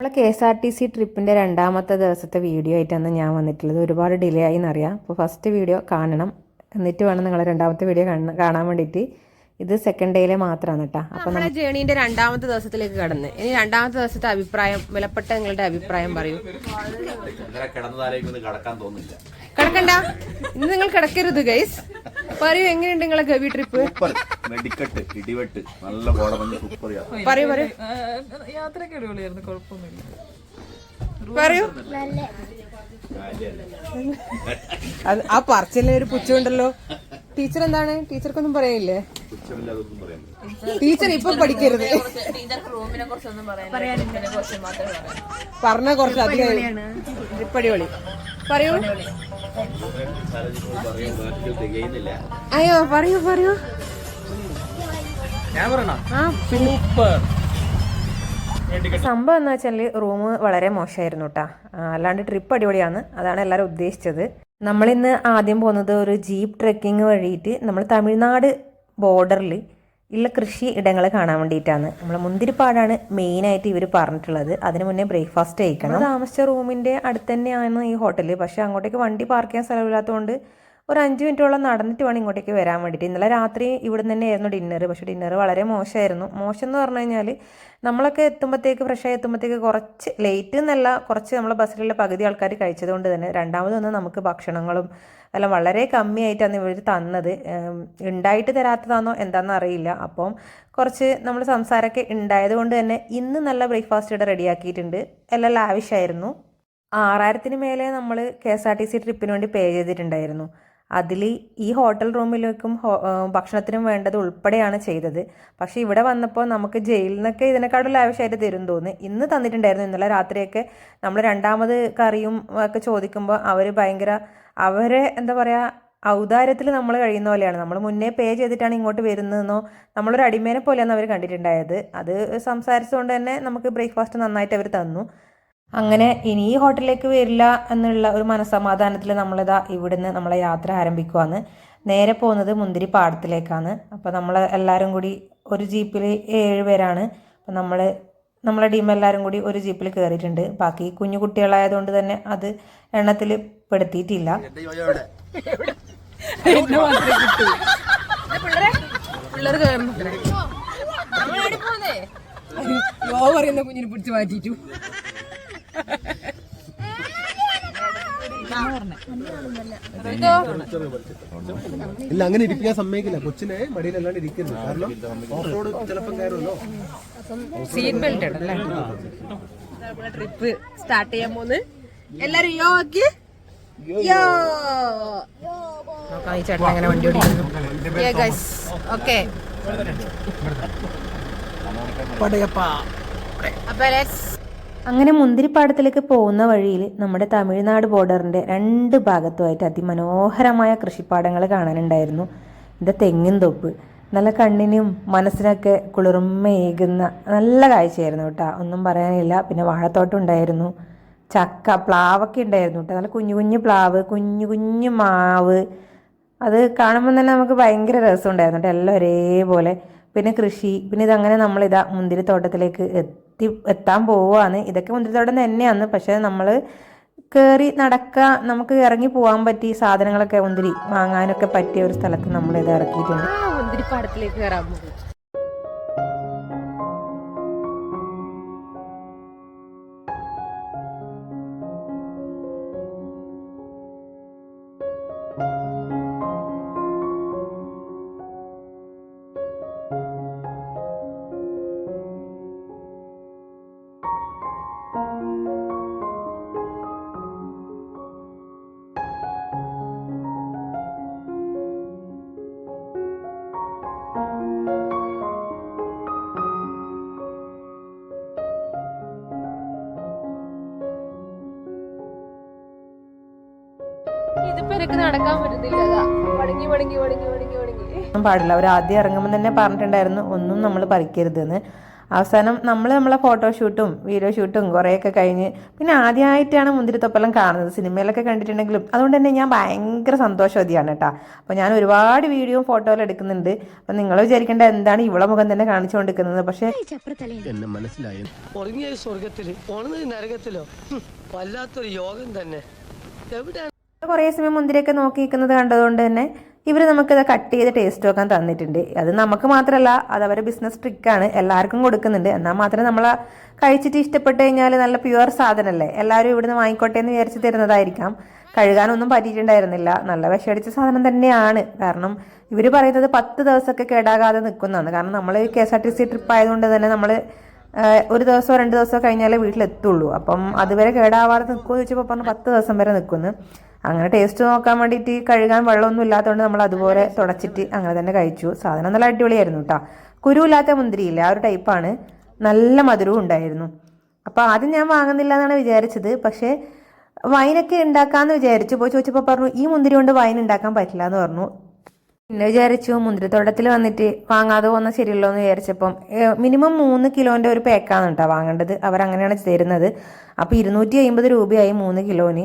നമ്മളെ K S R T C ട്രിപ്പിന്റെ രണ്ടാമത്തെ ദിവസത്തെ വീഡിയോ ആയിട്ടാണ് ഞാൻ വന്നിട്ടുള്ളത്. ഒരുപാട് ഡിലേ ആയി എന്നറിയാം. അപ്പോൾ ഫസ്റ്റ് വീഡിയോ കാണണം. എന്നിട്ട് വേണം നിങ്ങൾ രണ്ടാമത്തെ വീഡിയോ കാണാൻ വേണ്ടിയിട്ട്. ഇത് സെക്കൻഡ് ഡേയിലെ മാത്രമാണ് കേട്ടോ അപ്പൊ നമ്മുടെ ജേണീന്റെ രണ്ടാമത്തെ ദിവസത്തിലേക്ക് കടന്ന്. ഇനി രണ്ടാമത്തെ ദിവസത്തെ അഭിപ്രായം വിലപ്പെട്ട നിങ്ങളുടെ അഭിപ്രായം പറയൂ. കിടക്കണ്ട. ഇന്ന് നിങ്ങൾ കിടക്കരുത് ഗൈസ് പറയൂ എങ്ങനെയുണ്ട് നിങ്ങളെ ഗവി ട്രിപ്പ്? വെടിക്കെട്ട് ഇടിവെട്ട് നല്ല സൂപ്പർ പറയൂ പറയൂ. യാത്രയൊക്കെ അടിപൊളിയായിരുന്നു കുഴപ്പമൊന്നുമില്ല. പറയൂ. അത് ആ പറച്ചിലെ ഒരു പുച്ഛമുണ്ടല്ലോ. ടീച്ചർ എന്താണ്? ടീച്ചർക്കൊന്നും പറയില്ലേ ടീച്ചർ ഇപ്പൊ പഠിക്കരുത്. പറഞ്ഞ കുറച്ച് അധികം ട്രിപ്പ് അടിപൊളി പറയൂ. അയ്യോ പറയൂ പറയൂ. ഞാൻ പറയണ? ആ സൂപ്പർ സംഭവം എന്ന് വെച്ചാൽ റൂം വളരെ മോശമായിരുന്നു കേട്ടോ അല്ലാണ്ട് ട്രിപ്പ് അടിപൊളിയാണ്. അതാണ് എല്ലാവരും ഉദ്ദേശിച്ചത്. നമ്മളിന്ന് ആദ്യം പോകുന്നത് ഒരു ജീപ്പ് ട്രെക്കിംഗ് വഴിയിട്ട് നമ്മൾ തമിഴ്നാട് ബോർഡറിൽ ഉള്ള കൃഷി ഇടങ്ങൾ കാണാൻ വേണ്ടിയിട്ടാണ്. നമ്മൾ മുന്തിരിപ്പാടാണ് മെയിനായിട്ട് ഇവർ പറഞ്ഞിട്ടുള്ളത്. അതിന് മുന്നേ ബ്രേക്ക്ഫാസ്റ്റ് കഴിക്കണം. താമസിച്ച റൂമിന്റെ അടുത്ത് തന്നെയാണ് ഈ ഹോട്ടൽ പക്ഷേ അങ്ങോട്ടേക്ക് വണ്ടി പാർക്ക് ചെയ്യാൻ സ്ഥലമില്ലാത്തതുകൊണ്ട് ഒരു അഞ്ച് മിനിറ്റോളം നടന്നിട്ട് വേണം ഇങ്ങോട്ടേക്ക് വരാൻ വേണ്ടിയിട്ട്. ഇന്നലെ രാത്രി ഇവിടെ തന്നെ ആയിരുന്നു ഡിന്നർ പക്ഷെ ഡിന്നർ വളരെ മോശമായിരുന്നു. മോശം എന്ന് പറഞ്ഞു കഴിഞ്ഞാൽ നമ്മളൊക്കെ എത്തുമ്പോഴത്തേക്ക് ആയി എത്തുമ്പോഴത്തേക്ക് കുറച്ച് ലേറ്റ് എന്നല്ല കുറച്ച് നമ്മൾ ബസ്സിലുള്ള പകുതി ആൾക്കാർ കഴിച്ചതുകൊണ്ട് തന്നെ രണ്ടാമതൊന്നും നമുക്ക് ഭക്ഷണങ്ങളും എല്ലാം വളരെ കമ്മിയായിട്ടാണ് ഇവർ തന്നത്. ഉണ്ടായിട്ട് തരാത്തതാണോ എന്താണെന്ന് അറിയില്ല. അപ്പം കുറച്ച് നമ്മൾ സംസാരമൊക്കെ ഉണ്ടായതുകൊണ്ട് തന്നെ ഇന്ന് നല്ല ബ്രേക്ക്ഫാസ്റ്റ് ഇവിടെ റെഡിയാക്കിയിട്ടുണ്ട് എല്ലാം ലാവിഷായിരുന്നു ആറായിരത്തിന് മേലെ നമ്മൾ K S R T C ട്രിപ്പിന് വേണ്ടി പേ ചെയ്തിട്ടുണ്ടായിരുന്നു. അതിൽ ഈ ഹോട്ടൽ റൂമിലേക്കും ഭക്ഷണത്തിനും വേണ്ടത് ഉൾപ്പെടെയാണ് ചെയ്തത്. പക്ഷേ ഇവിടെ വന്നപ്പോൾ നമുക്ക് ജയിലിൽ നിന്നൊക്കെ ഇതിനെക്കാളും ആവശ്യമായിട്ട് തരും തോന്നി ഇന്ന് തന്നിട്ടുണ്ടായിരുന്നു. ഇന്നലെ രാത്രിയൊക്കെ നമ്മൾ രണ്ടാമത് കറിയും ഒക്കെ ചോദിക്കുമ്പോൾ അവർ ഭയങ്കര അവരെ എന്താ പറയുക ഔദാര്യത്തിൽ നമ്മൾ കഴിയുന്ന പോലെയാണ്. നമ്മൾ മുന്നേ പേ ചെയ്തിട്ടാണ് ഇങ്ങോട്ട് വരുന്നതെന്നോ നമ്മളൊരു അടിമേനെ പോലെയാണ് അവർ കണ്ടിട്ടുണ്ടായത്. അത് സംസാരിച്ചുകൊണ്ട് തന്നെ നമുക്ക് ബ്രേക്ക്ഫാസ്റ്റ് നന്നായിട്ട് അവർ തന്നു. അങ്ങനെ ഇനി ഈ ഹോട്ടലിലേക്ക് വരില്ല എന്നുള്ള ഒരു മനസ്സമാധാനത്തിൽ നമ്മളിതാ ഇവിടുന്ന് നമ്മളെ യാത്ര ആരംഭിക്കുവാണ് നേരെ പോകുന്നത് മുന്തിരി പാടത്തിലേക്കാണ് അപ്പോൾ നമ്മൾ എല്ലാവരും കൂടി ഒരു ജീപ്പിൽ ഏഴ് പേരാണ്. അപ്പോൾ നമ്മൾ നമ്മളെ ടീം എല്ലാവരും കൂടി ഒരു ജീപ്പിൽ കയറിയിട്ടുണ്ട് ബാക്കി കുഞ്ഞു കുട്ടികളായതുകൊണ്ട് തന്നെ അത് എണ്ണത്തിൽ പെടുത്തിയിട്ടില്ല. പറയുന്ന കുഞ്ഞിനെ പിടിച്ച് മാറ്റിട്ടു ഇല്ല അങ്ങനെ ഇരിക്കാൻ സമ്മതിക്കില്ല. കൊച്ചിനെ മടിയിലല്ലാണ്ട് ഇരിക്കുന്നു. കാരണം ഓഫ് റോഡ് ചിലപ്പം കയറുമല്ലോ. സീറ്റ് ബെൽറ്റ് ഇടല്ലേ? ട്രിപ്പ് സ്റ്റാർട്ട് ചെയ്യാൻ പോന്ന്. എല്ലാരും യോ ആക്കി? യോ നോക്കാം ഈ ചേട്ടൻ എങ്ങനെ വണ്ടി ഓടിക്കുന്നു. ഓക്കെ അപ്പൊ ലെറ്റ്സ് അങ്ങനെ മുന്തിരിപ്പാടത്തിലേക്ക് പോകുന്ന വഴിയിൽ നമ്മുടെ തമിഴ്നാട് ബോർഡറിന്റെ രണ്ട് ഭാഗത്തുമായിട്ട് അതിമനോഹരമായ കൃഷിപ്പാടങ്ങൾ കാണാനുണ്ടായിരുന്നു. ഇത് തെങ്ങിൻ തൊപ്പ്. നല്ല കണ്ണിനും മനസ്സിനൊക്കെ കുളിർമയേകുന്ന നല്ല കാഴ്ചയായിരുന്നു കേട്ടോ. ഒന്നും പറയാനില്ല. പിന്നെ വാഴത്തോട്ടം ഉണ്ടായിരുന്നു. ചക്ക പ്ലാവൊക്കെ ഉണ്ടായിരുന്നു കേട്ടോ. നല്ല കുഞ്ഞു കുഞ്ഞു പ്ലാവ് കുഞ്ഞു കുഞ്ഞു മാവ്. അത് കാണുമ്പോൾ തന്നെ നമുക്ക് ഭയങ്കര രസമുണ്ടായിരുന്നു കേട്ടോ. എല്ലാം ഒരേപോലെ. പിന്നെ കൃഷി. പിന്നെ ഇതങ്ങനെ നമ്മളിതാ മുന്തിരിത്തോട്ടത്തിലേക്ക് എത്തി. എത്താൻ പോവുകയാണ്. ഇതൊക്കെ മുന്തിരിത്തോട്ടം തന്നെയാണ്. പക്ഷേ നമ്മൾ കയറി നടക്കുക നമുക്ക് ഇറങ്ങി പോകാൻ പറ്റി സാധനങ്ങളൊക്കെ മുന്തിരി വാങ്ങാനൊക്കെ പറ്റിയ ഒരു സ്ഥലത്ത് നമ്മൾ ഇത് ഇറക്കിയിട്ടുണ്ട്. മുന്തിരിപ്പാടത്തിലേക്ക് കയറാൻ പോകും നടക്കാൻ പറ്റത്തില്ല. ഒന്നും പാടില്ല. അവർ ആദ്യം ഇറങ്ങുമ്പോൾ തന്നെ പറഞ്ഞിട്ടുണ്ടായിരുന്നു ഒന്നും നമ്മൾ പറിക്കരുതെന്ന്. അവസാനം നമ്മൾ നമ്മളെ ഫോട്ടോ ഷൂട്ടും വീഡിയോ ഷൂട്ടും കുറേയൊക്കെ കഴിഞ്ഞ് പിന്നെ ആദ്യമായിട്ടാണ് മുന്തിരിത്തൊപ്പലം കാണുന്നത്. സിനിമയിലൊക്കെ കണ്ടിട്ടുണ്ടെങ്കിലും അതുകൊണ്ട് തന്നെ ഞാൻ ഭയങ്കര സന്തോഷവതിയാണ് കേട്ടോ. അപ്പോൾ ഞാൻ ഒരുപാട് വീഡിയോയും ഫോട്ടോയിലും എടുക്കുന്നുണ്ട്. അപ്പം നിങ്ങൾ വിചാരിക്കേണ്ട എന്താണ് ഇവളെ മുഖം തന്നെ കാണിച്ചുകൊണ്ടിരിക്കുന്നത്. പക്ഷേ എന്നെ മനസ്സിലായി. സ്വർഗത്തിൽ നരകത്തിലോ? വല്ലാത്തൊരു യോഗം തന്നെ. എവിടെയാണ് കുറേ സമയം മുന്തിരിയൊക്കെ നോക്കി നിൽക്കുന്നത് കണ്ടതുകൊണ്ട് തന്നെ ഇവർ നമുക്കിത് കട്ട് ചെയ്ത് ടേസ്റ്റ് നോക്കാൻ തന്നിട്ടുണ്ട്. അത് നമുക്ക് മാത്രമല്ല അത് അവരുടെ ബിസിനസ് ട്രിക്കാണ് എല്ലാവർക്കും കൊടുക്കുന്നുണ്ട്. എന്നാൽ മാത്രമേ നമ്മൾ കഴിച്ചിട്ട് ഇഷ്ടപ്പെട്ട് കഴിഞ്ഞാൽ നല്ല പ്യുവർ സാധനമല്ലേ? എല്ലാവരും ഇവിടുന്ന് വാങ്ങിക്കോട്ടെ എന്ന് വിചാരിച്ച് തരുന്നതായിരിക്കാം. കഴുകാനൊന്നും പറ്റിയിട്ടുണ്ടായിരുന്നില്ല. നല്ല വിഷമടിച്ച സാധനം തന്നെയാണ്. കാരണം ഇവർ പറയുന്നത് പത്ത് ദിവസമൊക്കെ കേടാകാതെ നിൽക്കുന്നതാണ്. കാരണം നമ്മൾ K S R T C trip ആയതുകൊണ്ട് തന്നെ നമ്മൾ ഒരു ദിവസമോ രണ്ട് ദിവസമോ കഴിഞ്ഞാലേ വീട്ടിലെത്തുള്ളൂ. അപ്പം അതുവരെ കേടാവാതെ നിൽക്കുമെന്ന് ചോദിച്ചപ്പോൾ പറഞ്ഞു പത്ത് ദിവസം വരെ നിൽക്കുന്നു അങ്ങനെ ടേസ്റ്റ് നോക്കാൻ വേണ്ടിയിട്ട് കഴുകാൻ വെള്ളമൊന്നും ഇല്ലാത്തതുകൊണ്ട് നമ്മൾ അതുപോലെ തുടച്ചിട്ട് അങ്ങനെ തന്നെ കഴിച്ചു. സാധനം നല്ല അടിപൊളിയായിരുന്നു കേട്ടോ കുരുവില്ലാത്ത മുന്തിരിയില്ല? ആ ഒരു ടൈപ്പാണ് നല്ല മധുരവും ഉണ്ടായിരുന്നു. അപ്പോൾ ആദ്യം ഞാൻ വാങ്ങുന്നില്ല എന്നാണ് വിചാരിച്ചത്. പക്ഷേ വൈനൊക്കെ ഉണ്ടാക്കാമെന്ന് വിചാരിച്ചു പോയി ചോദിച്ചപ്പോൾ പറഞ്ഞു ഈ മുന്തിരി കൊണ്ട് വൈൻ ഉണ്ടാക്കാൻ പറ്റില്ല എന്ന് പറഞ്ഞു. പിന്നെ വിചാരിച്ചു മുന്തിരിത്തോട്ടത്തിൽ വന്നിട്ട് വാങ്ങാതെ പോകുന്ന ശരിയല്ലോ എന്ന് വിചാരിച്ചപ്പം മിനിമം മൂന്ന് കിലോന്റെ ഒരു പാക്കാണ് കേട്ടോ വാങ്ങേണ്ടത്. അങ്ങനെയാണ് തരുന്നത്. അപ്പോൾ ഇരുന്നൂറ്റി അമ്പത് രൂപയായി മൂന്ന് കിലോന്.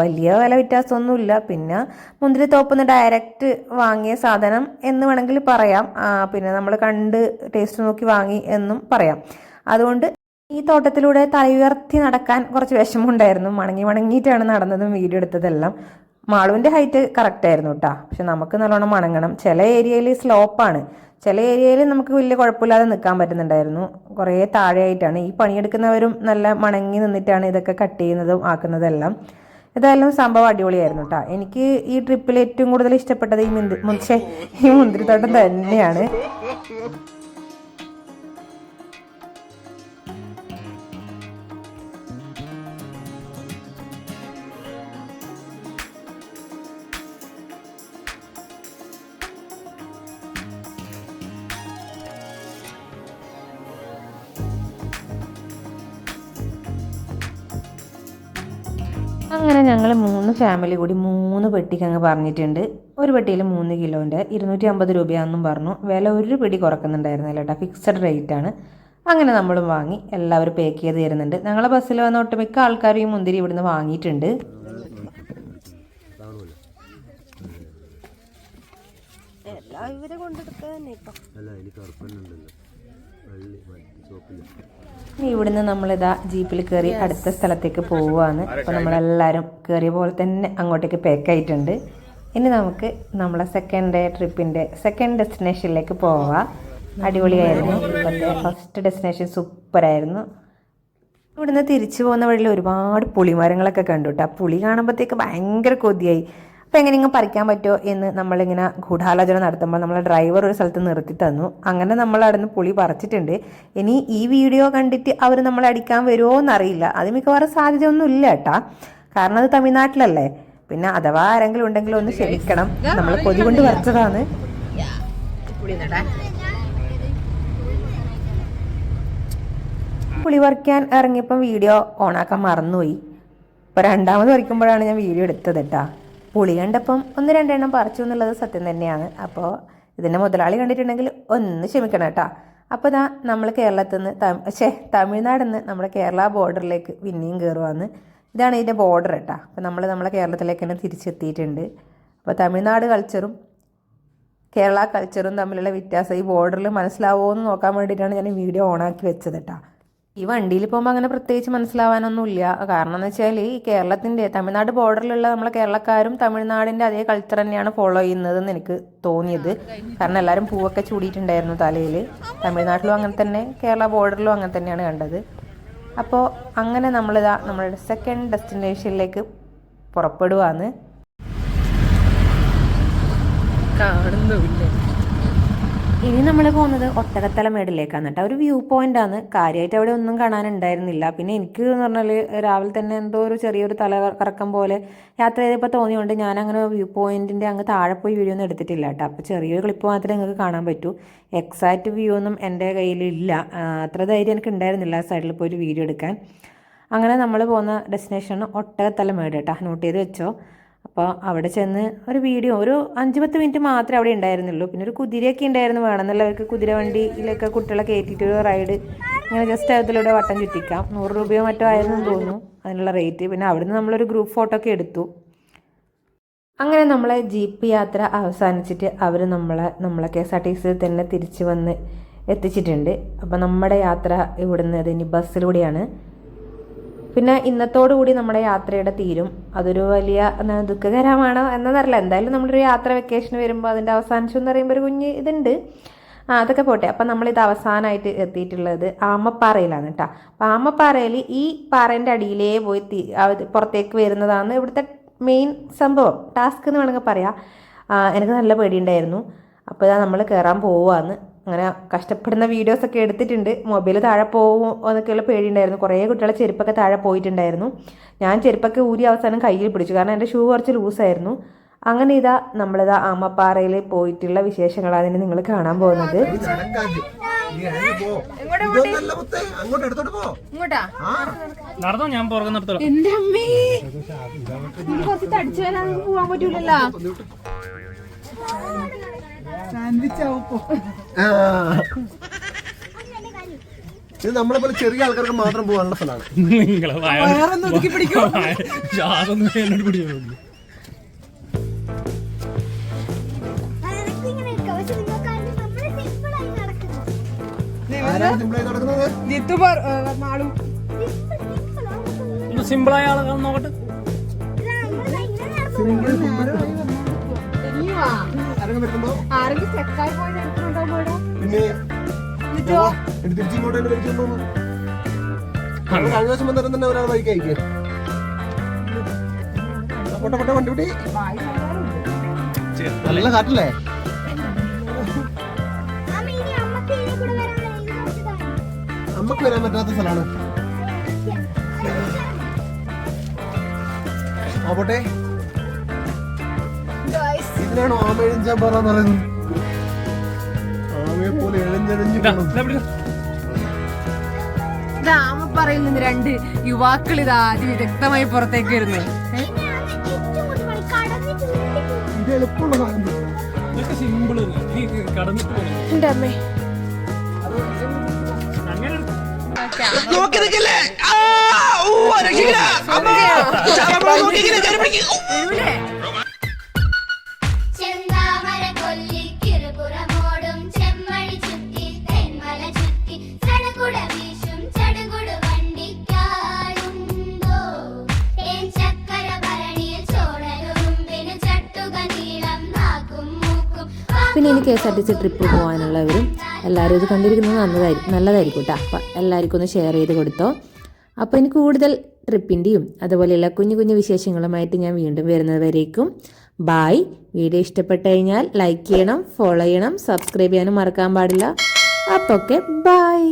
വലിയ വില വ്യത്യാസമൊന്നുമില്ല. പിന്നെ മുന്തിരിത്തോപ്പിന്ന് ഡയറക്റ്റ് വാങ്ങിയ സാധനം എന്ന് വേണമെങ്കിൽ പറയാം. പിന്നെ നമ്മൾ കണ്ട് ടേസ്റ്റ് നോക്കി വാങ്ങി എന്നും പറയാം. അതുകൊണ്ട് ഈ തോട്ടത്തിലൂടെ തലയുയർത്തി നടക്കാൻ കുറച്ച് വിഷമമുണ്ടായിരുന്നു. മണങ്ങി മണങ്ങിയിട്ടാണ് നടന്നതും വീഡിയോ എടുത്തതെല്ലാം. മാളുവിന്റെ ഹൈറ്റ് കറക്റ്റ് ആയിരുന്നു കേട്ടോ പക്ഷെ നമുക്ക് നല്ലോണം മണങ്ങണം. ചില ഏരിയയിൽ സ്ലോപ്പാണ് ചില ഏരിയയിൽ നമുക്ക് വലിയ കുഴപ്പമില്ലാതെ നിൽക്കാൻ പറ്റുന്നുണ്ടായിരുന്നു. കുറേ താഴെയായിട്ടാണ്. ഈ പണിയെടുക്കുന്നവരും നല്ല മണങ്ങി നിന്നിട്ടാണ് ഇതൊക്കെ കട്ട് ചെയ്യുന്നതും ആക്കുന്നതെല്ലാം. ഇതെല്ലാം സംഭവം അടിപൊളിയായിരുന്നു കേട്ടോ എനിക്ക് ഈ ട്രിപ്പിൽ ഏറ്റവും കൂടുതൽ ഇഷ്ടപ്പെട്ടത് ഈ മുന്തി മുന്തിരി ഈ തന്നെയാണ്. അങ്ങനെ ഞങ്ങൾ മൂന്ന് ഫാമിലി കൂടി മൂന്ന് പെട്ടിക്ക് അങ്ങ് പറഞ്ഞിട്ടുണ്ട്. ഒരു പെട്ടിയിൽ മൂന്ന് കിലോന്റെ ഇരുന്നൂറ്റി അമ്പത് രൂപയാണെന്നും പറഞ്ഞു. വില ഒരു പിടി കുറക്കുന്നുണ്ടായിരുന്നില്ല കേട്ടോ ഫിക്സഡ് റേറ്റ് ആണ്. അങ്ങനെ നമ്മളും വാങ്ങി. എല്ലാവരും പാക്ക് ചെയ്ത് തരുന്നുണ്ട്. ഞങ്ങളെ ബസ്സിൽ വന്ന ഒട്ടുമിക്ക ആൾക്കാരും ഈ മുന്തിരി ഇവിടുന്ന് വാങ്ങിയിട്ടുണ്ട്. ഇനി ഇവിടുന്ന് നമ്മളിതാ ജീപ്പിൽ കയറി അടുത്ത സ്ഥലത്തേക്ക് പോവുകയാണ്. അപ്പോൾ നമ്മളെല്ലാവരും കയറിയ പോലെ തന്നെ അങ്ങോട്ടേക്ക് പാക്ക് ആയിട്ടുണ്ട്. ഇനി നമുക്ക് നമ്മളെ സെക്കൻഡ് ഡേ ട്രിപ്പിന്റെ സെക്കൻഡ് ഡെസ്റ്റിനേഷനിലേക്ക് പോവാം. അടിപൊളിയായിരുന്നു. ഇപ്പോഴത്തെ ഫസ്റ്റ് ഡെസ്റ്റിനേഷൻ സൂപ്പറായിരുന്നു ഇവിടുന്ന് തിരിച്ചു പോകുന്ന വഴിയിൽ ഒരുപാട് പുളിമരങ്ങളൊക്കെ കണ്ടു കേട്ടോ ആ പുളി കാണുമ്പോഴത്തേക്ക് ഭയങ്കര കൊതിയായി. അപ്പോൾ എങ്ങനെയെങ്കിലും പറിക്കാൻ പറ്റുമോ എന്ന് നമ്മളിങ്ങനെ ഗൂഢാലോചന നടത്തുമ്പോൾ നമ്മളെ ഡ്രൈവർ ഒരു സ്ഥലത്ത് നിർത്തി തന്നു. അങ്ങനെ നമ്മൾ അവിടെ നിന്ന് പുളി പറിച്ചിട്ടുണ്ട്. ഇനി ഈ വീഡിയോ കണ്ടിട്ട് അവർ നമ്മളെ അടിക്കാൻ വരുമോ എന്നറിയില്ല. അത് മിക്കവാറും സാധ്യത ഒന്നും ഇല്ല കേട്ടാ. കാരണം അത് തമിഴ്നാട്ടിലല്ലേ. പിന്നെ അഥവാ ആരെങ്കിലും ഉണ്ടെങ്കിൽ ഒന്ന് ക്ഷമിക്കണം. നമ്മൾ കൊതി കൊണ്ട് പറിച്ചതാണ് പുളി പറിക്കാൻ ഇറങ്ങിയപ്പം വീഡിയോ ഓണാക്കാൻ മറന്നുപോയി. ഇപ്പോൾ രണ്ടാമത് വരയ്ക്കുമ്പോഴാണ് ഞാൻ വീഡിയോ എടുത്തത് കേട്ടാ. പുളി കണ്ടപ്പം ഒന്ന് രണ്ടെണ്ണം പറിച്ചു എന്നുള്ളത് സത്യം തന്നെയാണ്. അപ്പോൾ ഇതിന്റെ മുതലാളി കണ്ടിട്ടുണ്ടെങ്കിൽ ഒന്ന് ക്ഷമിക്കണം കേട്ടോ. അപ്പോൾ ഇതാ നമ്മൾ കേരളത്തിൽ നിന്ന് തമി ഛേ തമിഴ്നാടിൽ നിന്ന് നമ്മുടെ കേരള ബോർഡറിലേക്ക് പിന്നെയും കയറുവാന്ന് ഇതാണ് ഇതിന്റെ ബോർഡർ കേട്ടോ. അപ്പോൾ നമ്മൾ നമ്മളെ കേരളത്തിലേക്ക് തന്നെ തിരിച്ചെത്തിയിട്ടുണ്ട്. അപ്പോൾ തമിഴ്നാട് കൾച്ചറും കേരള കൾച്ചറും തമ്മിലുള്ള വ്യത്യാസം ഈ ബോർഡറിൽ മനസ്സിലാവുമോ എന്ന് നോക്കാൻ വേണ്ടിയിട്ടാണ് ഞാൻ ഈ വീഡിയോ ഓണാക്കി വെച്ചത് കേട്ടോ. ഈ വണ്ടിയിൽ പോകുമ്പോൾ അങ്ങനെ പ്രത്യേകിച്ച് മനസ്സിലാവാനൊന്നുമില്ല. കാരണം എന്ന് വെച്ചാൽ ഈ കേരളത്തിന്റെ തമിഴ്നാട് ബോർഡറിലുള്ള നമ്മളെ കേരളക്കാരും തമിഴ്നാടിന്റെ അതേ കൾച്ചർ തന്നെയാണ് ഫോളോ ചെയ്യുന്നതെന്ന് എനിക്ക് തോന്നിയത്. കാരണം എല്ലാവരും പൂവൊക്കെ ചൂടിയിട്ടുണ്ടായിരുന്നു തലയിൽ തമിഴ്നാട്ടിലും അങ്ങനെ തന്നെ കേരള ബോർഡറിലും അങ്ങനെ തന്നെയാണ് കണ്ടത്. അപ്പോൾ അങ്ങനെ നമ്മളിതാ നമ്മളുടെ സെക്കൻഡ് ഡെസ്റ്റിനേഷനിലേക്ക് പുറപ്പെടുവാന്ന്. കാണുന്നുമില്ല. ഇനി നമ്മൾ പോകുന്നത് ഒട്ടകത്തല മേടിലേക്കാണ് കേട്ടോ. ഒരു വ്യൂ പോയിന്റ് ആണ്. കാര്യമായിട്ട് അവിടെ ഒന്നും കാണാനുണ്ടായിരുന്നില്ല. പിന്നെ എനിക്ക് എന്ന് പറഞ്ഞാൽ രാവിലെ തന്നെ എന്തോ ഒരു ചെറിയൊരു തല കറക്കം പോലെ യാത്ര ചെയ്തപ്പോൾ തോന്നിയുകൊണ്ട് ഞാൻ അങ്ങനെ വ്യൂ പോയിന്റിന്റെ അങ്ങ് താഴെ പോയി വീഡിയോ ഒന്നും എടുത്തിട്ടില്ല കേട്ടോ. അപ്പോൾ ചെറിയൊരു ക്ലിപ്പ് മാത്രമേ നിങ്ങൾക്ക് കാണാൻ പറ്റൂ. എക്സാക്റ്റ് വ്യൂ ഒന്നും എന്റെ കയ്യിലില്ല. അത്ര ധൈര്യം എനിക്ക് ഉണ്ടായിരുന്നില്ല സൈഡിൽ പോയി ഒരു വീഡിയോ എടുക്കാൻ. അങ്ങനെ നമ്മൾ പോകുന്ന ഡെസ്റ്റിനേഷൻ ഒട്ടകത്തല മേട് കേട്ടോ. നോട്ട് ചെയ്ത് വെച്ചോ. അപ്പോൾ അവിടെ ചെന്ന് ഒരു വീഡിയോ ഒരു അഞ്ച് പത്ത് മിനിറ്റ് മാത്രമേ അവിടെ ഉണ്ടായിരുന്നുള്ളൂ. പിന്നെ ഒരു കുതിരയൊക്കെ ഉണ്ടായിരുന്നു വേണമെന്നുള്ളവർക്ക് കുതിര വണ്ടിയിലൊക്കെ കുട്ടികളെ കയറ്റിയിട്ട് ഒരു റൈഡ് ഇങ്ങനെ ജസ്റ്റ് അതിലൂടെ വട്ടം ചുറ്റിക്കാം. നൂറ് രൂപയോ മറ്റോ ആയിരുന്നു തോന്നുന്നു അതിനുള്ള റേറ്റ് പിന്നെ അവിടുന്ന് നമ്മളൊരു ഗ്രൂപ്പ് ഫോട്ടോ ഒക്കെ എടുത്തു. അങ്ങനെ നമ്മളെ ജീപ്പ് യാത്ര അവസാനിച്ചിട്ട് അവർ നമ്മളെ നമ്മളെ കെ എസ് ആർ ടി സിയിൽ തന്നെ തിരിച്ചു വന്ന് എത്തിച്ചിട്ടുണ്ട്. അപ്പോൾ നമ്മുടെ യാത്ര ഇവിടുന്ന് ഇനി ബസ്സിലൂടെയാണ് പിന്നെ ഇന്നത്തോടുകൂടി നമ്മുടെ യാത്രയുടെ തീരും. അതൊരു വലിയ ദുഃഖകരമാണോ എന്നതല്ല എന്തായാലും നമ്മളൊരു യാത്ര വെക്കേഷൻ വരുമ്പോൾ അതിന്റെ അവസാനിച്ചു എന്ന് പറയുമ്പോൾ ഒരു കുഞ്ഞ് ഇതുണ്ട്. ആ അതൊക്കെ പോട്ടെ. അപ്പം നമ്മളിത് അവസാനമായിട്ട് എത്തിയിട്ടുള്ളത് ആമപ്പാറയിലാണ് കേട്ടോ അപ്പം ആമപ്പാറയിൽ ഈ പാറേന്റെ അടിയിലേ പോയി തീ പുറത്തേക്ക് വരുന്നതാണ് ഇവിടുത്തെ മെയിൻ സംഭവം. ടാസ്ക് എന്ന് വേണമെങ്കിൽ പറയാം. എനിക്ക് നല്ല പേടിയുണ്ടായിരുന്നു. അപ്പോൾ ഇതാ നമ്മൾ കയറാൻ പോവുകയാണ് അങ്ങനെ കഷ്ടപ്പെടുന്ന വീഡിയോസൊക്കെ എടുത്തിട്ടുണ്ട്. മൊബൈൽ താഴെ പോകുമോ എന്നൊക്കെയുള്ള പേടിയുണ്ടായിരുന്നു. കുറേ കുട്ടികളെ ചെരുപ്പൊക്കെ താഴെ പോയിട്ടുണ്ടായിരുന്നു. ഞാൻ ചെരുപ്പൊക്കെ ഊരി അവസാനം കയ്യിൽ പിടിച്ചു. കാരണം എന്റെ ഷൂ കുറച്ച് ലൂസായിരുന്നു അങ്ങനെ ഇതാ നമ്മളിതാ ആമപ്പാറയിൽ പോയിട്ടുള്ള വിശേഷങ്ങളാണ് ഇനി നിങ്ങൾ കാണാൻ പോകുന്നത്. നടന്നോ? ഞാൻ പുറകെ നിർത്തണം എന്റെ അമ്മേ കുറച്ച് തടിച്ചു വരാൻ പോവാൻ പറ്റൂലല്ലോ. ആ. ഇത് നമ്മളെ പോലെ ചെറിയ ആൾക്കാർക്ക് മാത്രം പോകാനുള്ള സ്ഥലമാണ്. നിങ്ങളെ അതൊന്നും സിമ്പിൾ പിടിക്കുന്നു ആരെങ്കിലും പിന്നെ തന്നെ തിരിച്ചു കഴിഞ്ഞ ദിവസം വന്നിട്ട് തന്നെ ഒരാൾ ബൈക്ക് അയക്കേ പൊട്ടെ പൊട്ടെ വണ്ടി വിട്ടി നല്ല കാറ്റല്ലേ. നമുക്ക് വരാൻ പറ്റാത്ത സ്ഥലമാണ്. ആ പോട്ടെ. ഇതിനാണോ ആമ എഴുഞ്ചാൻ പറയുന്നത്? ആമയെ പോലെ എഴഞ്ഞെഴഞ്ഞു പോകണം രാമപ്പറയിൽ നിന്ന് രണ്ട് യുവാക്കൾ ഇത് ആദ്യം വിദഗ്ധമായി പുറത്തേക്ക് വരുന്നു. ഇത് എളുപ്പമുള്ള സാധനം പിന്നെ ഇനി K S R T C trip പോകാനുള്ളവരും എല്ലാവരും ഇത് കണ്ടിരിക്കുന്നത് നല്ലതായിരിക്കും നല്ലതായിരിക്കും കേട്ടോ അപ്പം എല്ലാവർക്കും ഒന്ന് ഷെയർ ചെയ്ത് കൊടുത്തോ. അപ്പോൾ ഇനി കൂടുതൽ ട്രിപ്പിന്റെയും അതുപോലെയുള്ള കുഞ്ഞു കുഞ്ഞു വിശേഷങ്ങളുമായിട്ട് ഞാൻ വീണ്ടും വരുന്നതുവരേക്കും ബായ് വീഡിയോ ഇഷ്ടപ്പെട്ട് കഴിഞ്ഞാൽ ലൈക്ക് ചെയ്യണം ഫോളോ ചെയ്യണം സബ്സ്ക്രൈബ് ചെയ്യാനും മറക്കാൻ പാടില്ല. അപ്പോൾ ഓക്കെ ബായ്